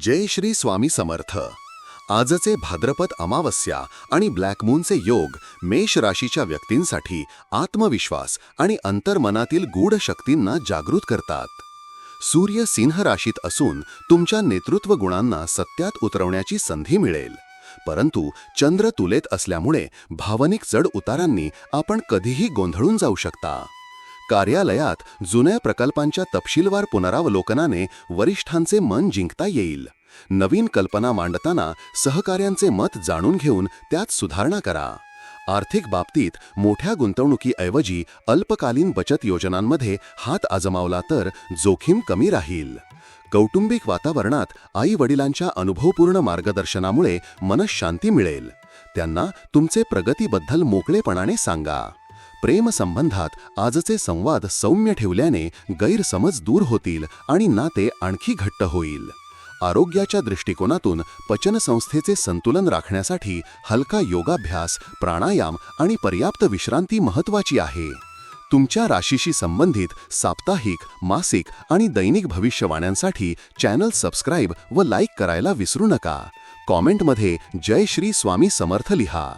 जय श्री स्वामी समर्थ. आजचे भाद्रपद अमावस्या आणि ब्लॅकमूनचे योग मेष राशीच्या व्यक्तींसाठी आत्मविश्वास आणि अंतर्मनातील गूढ शक्तींना जागृत करतात. सूर्य सिंह राशीत असून तुमच्या नेतृत्व गुणांना सत्यात उतरवण्याची संधी मिळेल. परंतु चंद्र तुलेत असल्यामुळे भावनिक चढ उतारांनी आपण कधीही गोंधळून जाऊ शकता. कार्यालयात जुन्या प्रकल्पांच्या तपशीलवार पुनरावलोकनाने वरिष्ठांचे मन जिंकता येईल. नवीन कल्पना मांडताना सहकाऱ्यांचे मत जाणून घेऊन त्यात सुधारणा करा. आर्थिक बाबतीत मोठ्या गुंतवणुकीऐवजी अल्पकालीन बचत योजनांमध्ये हात आजमावला तर जोखीम कमी राहील. कौटुंबिक वातावरणात आई वडिलांच्या अनुभवपूर्ण मार्गदर्शनामुळे मनशांती मिळेल. त्यांना तुमचे प्रगतीबद्दल मोकळेपणाने सांगा. प्रेमसंबंधात आजचे संवाद सौम्य ठेवल्याने गैरसमज दूर होतील आणि नाते आणखी घट्ट होईल. आरोग्याच्या दृष्टिकोनातून पचनसंस्थेचे संतुलन राखण्यासाठी हलका योगाभ्यास प्राणायाम आणि पर्याप्त विश्रांती महत्वाची आहे. तुमच्या राशीशी संबंधित साप्ताहिक मासिक आणि दैनिक भविष्यवाण्यांसाठी चॅनल सबस्क्राईब व लाईक करायला विसरू नका. कॉमेंटमध्ये जय श्री स्वामी समर्थ लिहा.